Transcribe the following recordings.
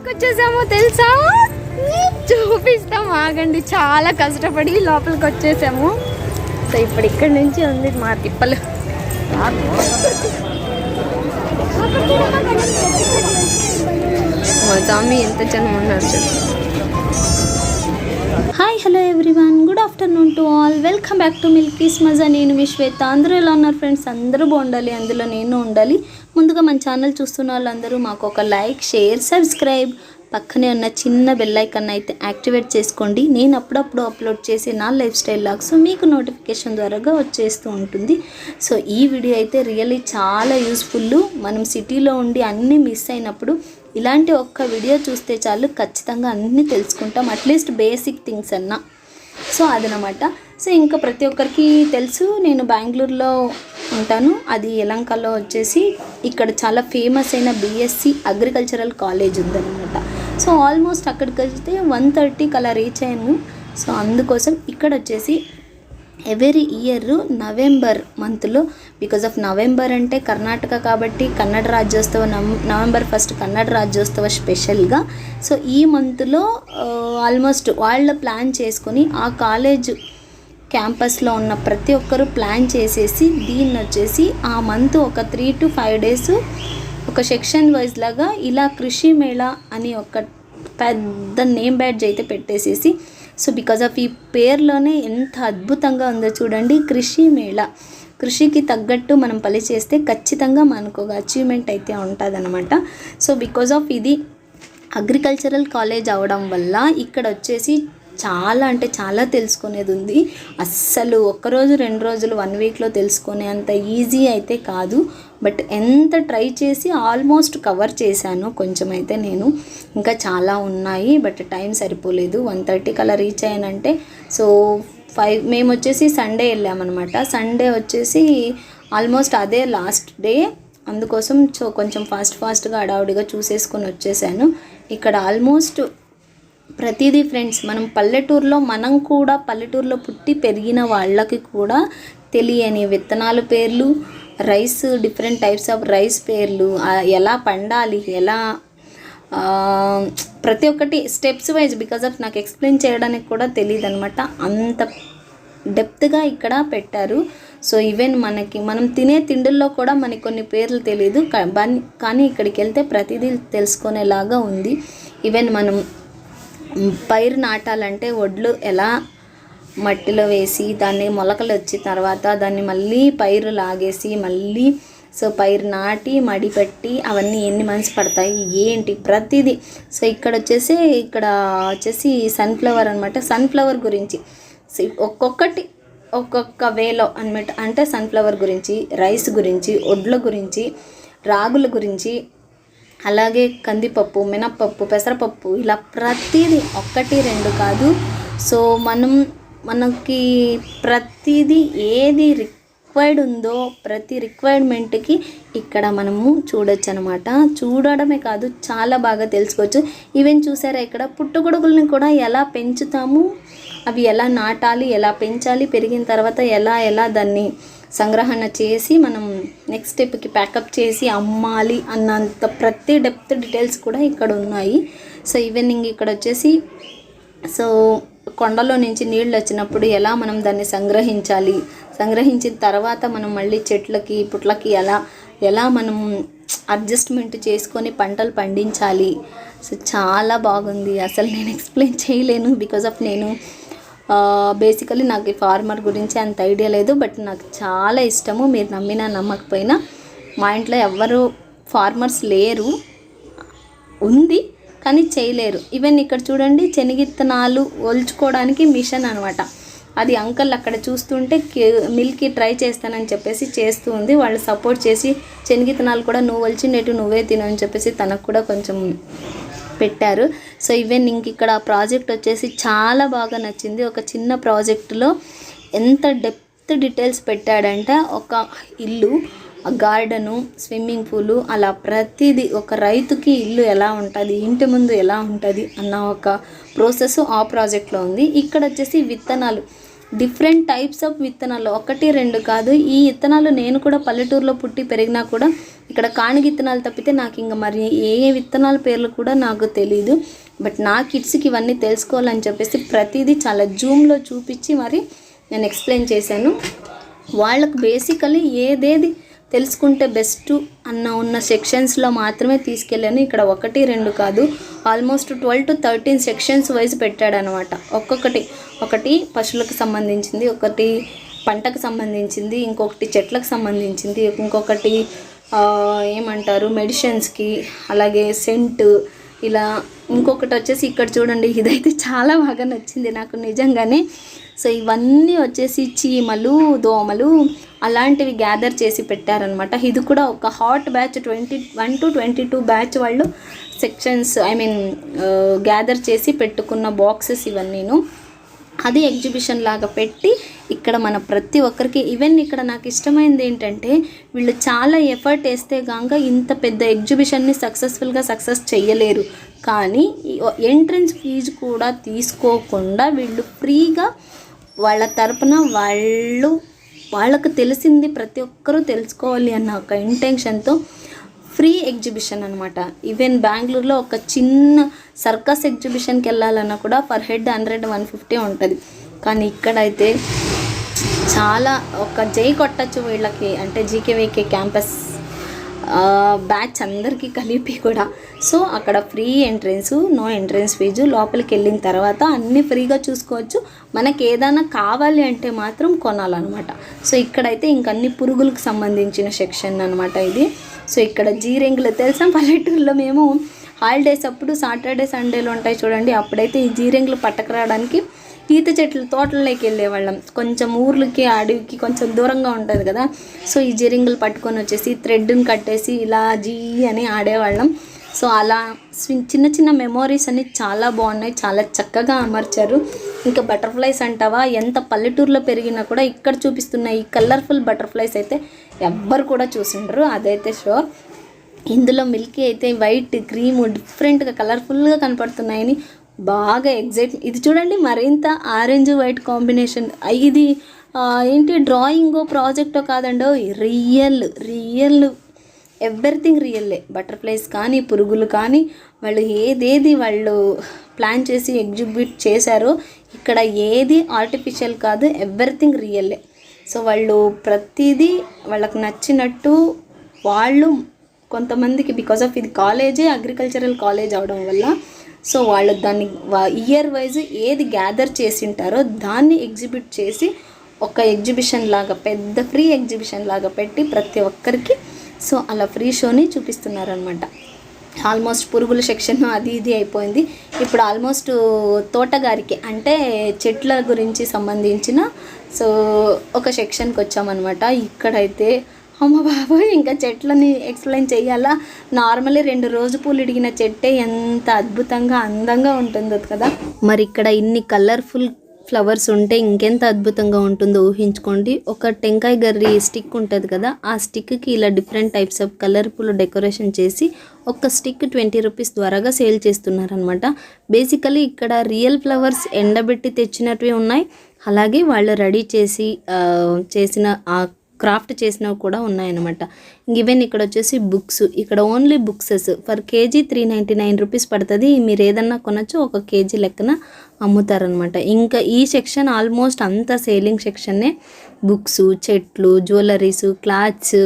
ఎక్కడికి వచ్చేసామో తెలుసా? చూపిస్తాం ఆగండి. చాలా కష్టపడి లోపలికి వచ్చేసాము సో ఇప్పుడు ఇక్కడి నుంచి ఉంది మా తిప్పలు. మా స్వామి ఎంత జనం ఉన్నారు hello everyone good afternoon to all. Welcome back to Milkies మజా. నేను విశ్వేత అందరూ ఎలా ఉన్నారు ఫ్రెండ్స్? అందరూ బాగుండాలి. అందులో నేను ఉండాలి. ముందుగా మన ఛానల్ చూస్తున్న వాళ్ళందరూ మాకు ఒక లైక్ షేర్ సబ్స్క్రైబ్. పక్కనే ఉన్న చిన్న బెల్లైకన్ అయితే యాక్టివేట్ చేసుకోండి. నేను అప్పుడప్పుడు అప్లోడ్ చేసే నా లైఫ్ స్టైల్ లాగ్స్ మీకు నోటిఫికేషన్ ద్వారాగా వచ్చేస్తూ ఉంటుంది. సో ఈ వీడియో అయితే రియల్లీ చాలా యూస్ఫుల్ మనం సిటీలో ఉండి అన్నీ మిస్ అయినప్పుడు ఇలాంటి ఒక్క వీడియో చూస్తే చాలు ఖచ్చితంగా అన్నీ తెలుసుకుంటాం అట్లీస్ట్ బేసిక్ థింగ్స్ అన్నా. సో అదనమాట. సో ఇంకా ప్రతి ఒక్కరికి తెలుసు నేను బెంగళూరులో ఉంటాను. అది యలంకలో వచ్చేసి ఇక్కడ చాలా ఫేమస్ అయిన బీఎస్సీ అగ్రికల్చరల్ కాలేజ్ ఉందన్నమాట. సో ఆల్మోస్ట్ అక్కడికి వెళ్తే వన్ థర్టీకి అలా రీచ్ అయ్యాను. సో అందుకోసం ఇక్కడ వచ్చేసి ఎవరీ ఇయర్ నవంబర్ మంత్లో బికాజ్ ఆఫ్ నవంబర్ అంటే కర్ణాటక కాబట్టి కన్నడ రాజ్యోత్సవ నవ నవంబర్ ఫస్ట్ కన్నడ రాజ్యోత్సవ స్పెషల్గా. సో ఈ మంత్లో ఆల్మోస్ట్ వాళ్ళు ప్లాన్ చేసుకొని ఆ కాలేజ్ క్యాంపస్లో ఉన్న ప్రతి ఒక్కరూ ప్లాన్ చేసేసి దీన్ని వచ్చేసి ఆ మంత్ ఒక త్రీ టు ఫైవ్ డేస్ ఒక సెక్షన్ వైజ్ లాగా ఇలా కృషి మేళా అని ఒక పెద్ద నేమ్ బ్యాడ్జ్ అయితే పెట్టేసేసి సో బికాజ్ ఆఫ్ ఈ పేర్లోనే ఎంత అద్భుతంగా ఉందో చూడండి కృషి మేళా. కృషికి తగ్గట్టు మనం పని చేస్తే ఖచ్చితంగా మనకు ఒక అచీవ్మెంట్ అయితే ఉంటుందన్నమాట. సో బికాజ్ ఆఫ్ ఇది అగ్రికల్చరల్ కాలేజ్ అవడం వల్ల ఇక్కడ వచ్చేసి చాలా అంటే చాలా తెలుసుకునేది ఉంది. అస్సలు ఒక్కరోజు రెండు రోజులు వన్ వీక్లో తెలుసుకునే అంత ఈజీ అయితే కాదు. బట్ ఎంత ట్రై చేసి ఆల్మోస్ట్ కవర్ చేశాను కొంచెం అయితే నేను. ఇంకా చాలా ఉన్నాయి బట్ టైం సరిపోలేదు. వన్ థర్టీకి అలా రీచ్ అయ్యానంటే సో ఫైవ్ మేము వచ్చేసి సండే వెళ్ళామన్నమాట. సండే వచ్చేసి ఆల్మోస్ట్ అదే లాస్ట్ డే. అందుకోసం సో కొంచెం ఫాస్ట్ ఫాస్ట్గా అడావుడిగా చూసేసుకొని వచ్చేసాను. ఇక్కడ ఆల్మోస్ట్ ప్రతిదీ ఫ్రెండ్స్ మనం పల్లెటూరులో మనం కూడా పల్లెటూరులో పుట్టి పెరిగిన వాళ్ళకి కూడా తెలియని విత్తనాల పేర్లు rice different types of rice పేర్లు ఎలా పండాలి ఎలా ప్రతి ఒక్కటి స్టెప్స్ వైజ్ బికాజ్ ఆఫ్ నాకు ఎక్స్ప్లెయిన్ చేయడానికి కూడా తెలియదు అనమాట అంత డెప్త్గా ఇక్కడ పెట్టారు. సో ఈవెన్ మనకి మనం తినే తిండుల్లో కూడా మనకి కొన్ని పేర్లు తెలియదు కానీ ఇక్కడికి వెళ్తే ప్రతిదీ తెలుసుకునేలాగా ఉంది. ఈవెన్ మనం పైరు నాటాలంటే వడ్లు ఎలా మట్టిలో వేసి దాన్ని మొలకలు వచ్చిన తర్వాత దాన్ని మళ్ళీ పైరు లాగేసి మళ్ళీ సో పైరు నాటి మడిపెట్టి అవన్నీ ఎన్ని మంత్స్ పడతాయి ఏంటి ప్రతిదీ. సో ఇక్కడ వచ్చేసి ఇక్కడ వచ్చేసి సన్ఫ్లవర్ అనమాట సన్ఫ్లవర్ గురించి. సో ఒక్కొక్కటి ఒక్కొక్క వేలో అనమాట అంటే సన్ఫ్లవర్ గురించి రైస్ గురించి వడ్ల గురించి రాగుల గురించి అలాగే కందిపప్పు మినప్పప్పు పెసరపప్పు ఇలా ప్రతిదీ ఒక్కటి రెండు కాదు. సో మనం మనకి ప్రతిదీ ఏది రిక్వైర్డ్ ఉందో ప్రతి రిక్వైర్మెంట్కి ఇక్కడ మనము చూడొచ్చు అనమాట చూడడమే కాదు చాలా బాగా తెలుసుకోవచ్చు. ఈవెన్ చూసారా ఇక్కడ పుట్టుగొడుగుల్ని కూడా ఎలా పెంచుతాము అవి ఎలా నాటాలి ఎలా పెంచాలి పెరిగిన తర్వాత ఎలా ఎలా దాన్ని సంగ్రహణ చేసి మనం నెక్స్ట్ స్టెప్కి ప్యాకప్ చేసి అమ్మాలి అన్నంత ప్రతి డెప్త్ డీటెయిల్స్ కూడా ఇక్కడ ఉన్నాయి. సో ఈవెనింగ్ ఇక్కడ వచ్చేసి సో కొండలో నుంచి నీళ్ళు వచ్చినప్పుడు ఎలా మనం దాన్ని సంగ్రహించాలి సంగ్రహించిన తర్వాత మనం మళ్ళీ చెట్లకి పుట్లకి ఎలా ఎలా మనం అడ్జస్ట్మెంట్ చేసుకొని పంటలు పండించాలి. సో చాలా బాగుంది. అసలు నేను ఎక్స్ప్లెయిన్ చేయలేను బికాజ్ ఆఫ్ నేను బేసికలీ నాకు ఈ ఫార్మర్ గురించి అంత ఐడియా లేదు. బట్ నాకు చాలా ఇష్టము. మీరు నమ్మినా నమ్మకపోయినా మా ఇంట్లో ఎవ్వరు ఫార్మర్స్ లేరు. ఉంది కానీ చేయలేరు. ఈవెన్ ఇక్కడ చూడండి శనగిత్తనాలు ఒల్చుకోవడానికి మిషన్ అనమాట అది అంకల్ అక్కడ చూస్తుంటే మిల్క్ మిల్కి ట్రై చేస్తానని చెప్పేసి చేస్తూ ఉంది. వాళ్ళు సపోర్ట్ చేసి శనగిత్తనాలు కూడా నువ్వు వచ్చినట్టు నువ్వే తిను అని చెప్పేసి తనకు కూడా కొంచెం పెట్టారు. సో ఈవెన్ ఇంక ఇక్కడ ప్రాజెక్ట్ వచ్చేసి చాలా బాగా నచ్చింది. ఒక చిన్న ప్రాజెక్టులో ఎంత డెప్త్ డీటెయిల్స్ పెట్టాడంటే. ఒక ఇల్లు గార్డెను స్విమ్మింగ్ పూలు అలా ప్రతిదీ ఒక రైతుకి ఇల్లు ఎలా ఉంటుంది ఇంటి ముందు ఎలా ఉంటుంది అన్న ఒక ప్రాసెస్ ఆ ప్రాజెక్ట్లో ఉంది. ఇక్కడ వచ్చేసి విత్తనాలు. డిఫరెంట్ టైప్స్ ఆఫ్ విత్తనాలు. ఒకటి రెండు కాదు. ఈ విత్తనాలు నేను కూడా పల్లెటూరులో పుట్టి పెరిగినా కూడా ఇక్కడ కాణి విత్తనాలు తప్పితే నాకు ఇంకా మరి ఏ ఏ విత్తనాల పేర్లు కూడా నాకు తెలియదు బట్ నా కిడ్స్కి ఇవన్నీ తెలుసుకోవాలని చెప్పేసి ప్రతిదీ చాలా జూమ్లో చూపించి మరి నేను ఎక్స్ప్లెయిన్ చేశాను. వాళ్ళకు బేసికలీ ఏదేది తెలుసుకుంటే బెస్ట్ అన్న ఉన్న సెక్షన్స్లో మాత్రమే తీసుకెళ్ళాను. ఇక్కడ ఒకటి రెండు కాదు. Almost twelve to thirteen sections wise పెట్టాడనమాట. ఒక్కొక్కటి. ఒకటి పశువులకు సంబంధించింది ఒకటి పంటకు సంబంధించింది ఇంకొకటి చెట్లకు సంబంధించింది ఇంకొకటి ఏమంటారు మెడిసిన్స్కి అలాగే సెంటు ఇలా ఇంకొకటి వచ్చేసి ఇక్కడ చూడండి ఇదైతే చాలా బాగా నచ్చింది నాకు నిజంగానే. సో ఇవన్నీ వచ్చేసి చీమలు దోమలు అలాంటివి గ్యాదర్ చేసి పెట్టారనమాట ఇది కూడా ఒక hot batch twenty one to twenty two batch వాళ్ళు సెక్షన్స్ ఐ మీన్ గ్యాదర్ చేసి పెట్టుకున్న బాక్సెస్ ఇవన్నీను. అది ఎగ్జిబిషన్ లాగా పెట్టి ఇక్కడ మన ప్రతి ఒక్కరికి ఈవెన్ ఇక్కడ నాకు ఇష్టమైంది ఏంటంటే వీళ్ళు చాలా ఎఫర్ట్ వేస్తే కనుక ఇంత పెద్ద ఎగ్జిబిషన్ని సక్సెస్ఫుల్గా సక్సెస్ చేయలేరు కానీ ఎంట్రన్స్ ఫీజు కూడా తీసుకోకుండా వీళ్ళు ఫ్రీగా వాళ్ళ తరపున వాళ్ళు వాళ్ళకు తెలిసింది ప్రతి ఒక్కరూ తెలుసుకోవాలి అన్న ఒక ఇంటెన్షన్తో ఫ్రీ ఎగ్జిబిషన్ అనమాట ఈవెన్ బెంగళూరులో ఒక చిన్న సర్కస్ ఎగ్జిబిషన్కి వెళ్ళాలన్నా కూడా per head hundred one fifty ఉంటుంది. కానీ ఇక్కడైతే చాలా ఒక జై కొట్టచ్చు వీళ్ళకి అంటే జీకేవీకే క్యాంపస్ బ్యాచ్ అందరికీ కలిపి కూడా. సో అక్కడ free entrance no entrance fee లోపలికి వెళ్ళిన తర్వాత అన్నీ ఫ్రీగా చూసుకోవచ్చు. మనకి ఏదైనా కావాలి అంటే మాత్రం కొనాలన్నమాట. సో ఇక్కడైతే ఇంక అన్ని పురుగులకు సంబంధించిన సెక్షన్ అనమాట ఇది. సో ఇక్కడ జీరెంగులు తెలుసా? పల్లెటూరులో మేము హాలిడేస్ అప్పుడు సాటర్డే సండేలు ఉంటాయి చూడండి. అప్పుడైతే ఈ జీరెంగులు పట్టకరావడానికి ఈత చెట్లు తోటల్లోకి వెళ్ళేవాళ్ళం. కొంచెం ఊర్లకి అడవికి కొంచెం దూరంగా ఉంటుంది కదా. సో ఈ జీరింగులు పట్టుకొని వచ్చేసి థ్రెడ్ని కట్టేసి ఇలా జీ అని ఆడేవాళ్ళం. సో అలా చిన్న చిన్న మెమోరీస్ అన్ని చాలా బాగున్నాయి. చాలా చక్కగా అమర్చారు. ఇంకా బటర్ఫ్లైస్ అంటావా? ఎంత పల్లెటూరులో పెరిగినా కూడా ఇక్కడ చూపిస్తున్న ఈ కలర్ఫుల్ బటర్ఫ్లైస్ అయితే ఎవ్వరు కూడా చూసిండ్రు. అదైతే షూర్. ఇందులో మిల్కీ అయితే వైట్ క్రీమ్ డిఫరెంట్గా కలర్ఫుల్గా కనపడుతున్నాయని బాగా ఎగ్జైట్ ఇది చూడండి మరింత ఆరెంజ్ వైట్ కాంబినేషన్. ఇది ఏంటి డ్రాయింగో ప్రాజెక్టో కాదండో రియల్ రియల్ ఎవ్రీథింగ్ రియల్లే. బటర్ఫ్లైస్ కానీ పురుగులు కానీ వాళ్ళు ఏదేది వాళ్ళు ప్లాన్ చేసి ఎగ్జిబిట్ చేశారో ఇక్కడ ఏది ఆర్టిఫిషియల్ కాదు ఎవ్రీథింగ్ రియల్లే. సో వాళ్ళు ప్రతిదీ వాళ్ళకు నచ్చినట్టు వాళ్ళు కొంతమందికి బికాస్ ఆఫ్ ఇది కాలేజే అగ్రికల్చరల్ కాలేజ్ అవడం వల్ల. సో వాళ్ళు దాన్ని ఇయర్ వైజ్ ఏది గ్యాదర్ చేసి ఉంటారో దాన్ని ఎగ్జిబిట్ చేసి ఒక ఎగ్జిబిషన్ లాగా పెద్ద ఫ్రీ ఎగ్జిబిషన్ లాగా పెట్టి ప్రతి ఒక్కరికి సో అలా ఫ్రీ షోని చూపిస్తున్నారనమాట ఆల్మోస్ట్ పురుగుల సెక్షన్ అది ఇది అయిపోయింది. ఇప్పుడు ఆల్మోస్ట్ తోటగారికి అంటే చెట్ల గురించి సంబంధించిన సో ఒక సెక్షన్కి వచ్చామన్నమాట. ఇక్కడైతే అమ్మ బాబు ఇంకా చెట్లని ఎక్స్ప్లెయిన్ చేయాలా నార్మల్లీ రెండు రోజు పూలు ఇడిగిన చెట్టే ఎంత అద్భుతంగా అందంగా ఉంటుందో కదా? మరి ఇక్కడ ఇన్ని కలర్ఫుల్ ఫ్లవర్స్ ఉంటే ఇంకెంత అద్భుతంగా ఉంటుందో ఊహించుకోండి. ఒక టెంకాయ గర్రి స్టిక్ ఉంటుంది కదా ఆ స్టిక్కి ఇలా different types of colourful decoration చేసి ఒక స్టిక్ ట్వంటీ రూపీస్ ద్వారాగా సేల్ చేస్తున్నారనమాట బేసికలీ ఇక్కడ రియల్ ఫ్లవర్స్ ఎండబెట్టి తెచ్చినట్వి ఉన్నాయి. అలాగే వాళ్ళు రెడీ చేసి చేసిన ఆ క్రాఫ్ట్ చేసినవి కూడా ఉన్నాయన్నమాట. ఈవెన్ ఇక్కడ వచ్చేసి బుక్స్. ఇక్కడ only books. For KG three ninety nine rupees పడుతుంది. మీరు ఏదన్నా కొనొచ్చు ఒక కేజీ లెక్కన అమ్ముతారనమాట ఇంకా ఈ సెక్షన్ ఆల్మోస్ట్ అంతా సేలింగ్ సెక్షన్నే బుక్స్ చెట్లు జ్యువెలరీస్ క్లాత్స్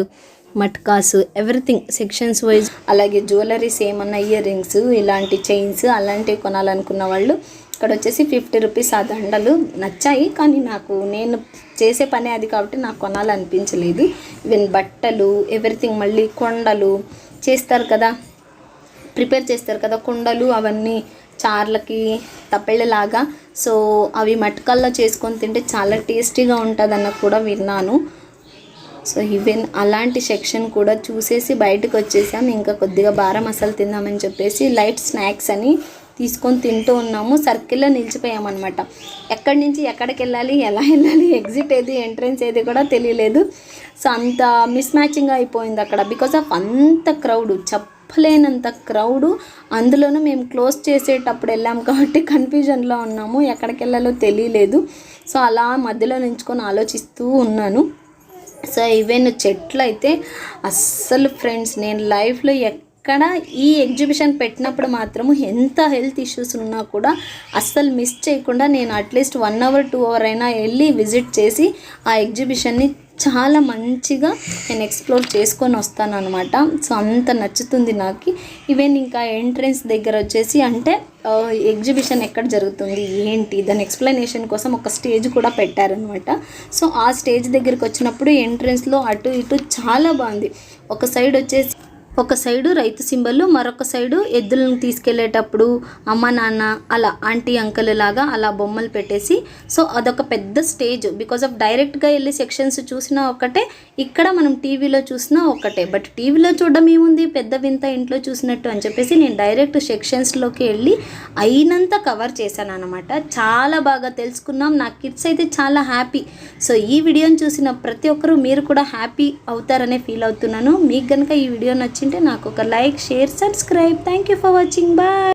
మట్కాస్ ఎవ్రీథింగ్ సెక్షన్స్ వైజ్. అలాగే జ్యువెలరీస్ ఏమన్నా ఇయర్ రింగ్స్ ఇలాంటి చైన్స్ అలాంటివి కొనాలనుకున్న వాళ్ళు ఇక్కడ వచ్చేసి ఫిఫ్టీ రూపీస్ ఆ దండలు నచ్చాయి కానీ నాకు నేను చేసే పని అది కాబట్టి నాకు కొనాలనిపించలేదు. ఈవెన్ బట్టలు ఎవ్రీథింగ్ మళ్ళీ కొండలు చేస్తారు కదా ప్రిపేర్ చేస్తారు కదా కుండలు అవన్నీ చార్లకి తప్పెళ్ళలాగా. సో అవి మటకల్లో చేసుకొని తింటే చాలా టేస్టీగా ఉంటుందన్న కూడా విన్నాను. సో ఈవెన్ అలాంటి సెక్షన్ కూడా చూసేసి బయటకు వచ్చేసాం ఇంకా కొద్దిగా బారం అసలు తిందామని చెప్పేసి లైట్ స్నాక్స్ అని తీసుకొని తింటూ ఉన్నాము. సర్కిల్లో నిలిచిపోయామన్నమాట. ఎక్కడి నుంచి ఎక్కడికి వెళ్ళాలి ఎలా వెళ్ళాలి ఎగ్జిట్ ఏది ఎంట్రన్స్ ఏది కూడా తెలియలేదు. సో అంత మిస్ మ్యాచింగ్ అయిపోయింది అక్కడ. బికాస్ ఆఫ్ అంత క్రౌడ్ చెప్పలేనంత క్రౌడు అందులోనూ మేము క్లోజ్ చేసేటప్పుడు వెళ్ళాము కాబట్టి కన్ఫ్యూజన్లో ఉన్నాము. ఎక్కడికి వెళ్ళాలో తెలియలేదు. సో అలా మధ్యలో నించుకొని ఆలోచిస్తూ ఉన్నాను. సో ఈవెన్ చెట్లు అయితే అస్సలు ఫ్రెండ్స్ నేను లైఫ్లో ఇక్కడ ఈ ఎగ్జిబిషన్ పెట్టినప్పుడు మాత్రము ఎంత హెల్త్ ఇష్యూస్ ఉన్నా కూడా అస్సలు మిస్ చేయకుండా నేను at least one hour two hour అయినా వెళ్ళి విజిట్ చేసి ఆ ఎగ్జిబిషన్ని చాలా మంచిగా నేను ఎక్స్ప్లోర్ చేసుకొని వస్తాను అనమాట సో అంత నచ్చుతుంది నాకు. ఈవెన్ ఇంకా ఎంట్రన్స్ దగ్గర వచ్చేసి అంటే ఎగ్జిబిషన్ ఎక్కడ జరుగుతుంది ఏంటి? దాని ఎక్స్ప్లెనేషన్ కోసం ఒక స్టేజ్ కూడా పెట్టారనమాట సో ఆ స్టేజ్ దగ్గరికి వచ్చినప్పుడు ఎంట్రన్స్లో అటు ఇటు చాలా బాగుంది. ఒక సైడ్ వచ్చేసి ఒక సైడు రైతు సింబల్ మరొక సైడు ఎద్దులను తీసుకెళ్ళేటప్పుడు అమ్మ నాన్న అలా ఆంటీ అంకల్ లాగా అలా బొమ్మలు పెట్టేసి సో అదొక పెద్ద స్టేజ్. బికాజ్ ఆఫ్ డైరెక్ట్గా వెళ్ళి సెక్షన్స్ చూసినా ఒకటే ఇక్కడ మనం టీవీలో చూసినా ఒకటే బట్ టీవీలో చూడడం ఏముంది? పెద్ద వింత ఇంట్లో చూసినట్టు అని చెప్పేసి నేను డైరెక్ట్ సెక్షన్స్లోకి వెళ్ళి అయినంత కవర్ చేశాను అనమాట చాలా బాగా తెలుసుకున్నాం. నా కిడ్స్ అయితే చాలా హ్యాపీ సో ఈ వీడియోని చూసిన ప్రతి ఒక్కరూ మీరు కూడా హ్యాపీ అవుతారనే ఫీల్ అవుతున్నాను. మీకు కనుక ఈ వీడియో నచ్చి నచ్చింటే నాకు ఒక like share subscribe. Thank you for watching bye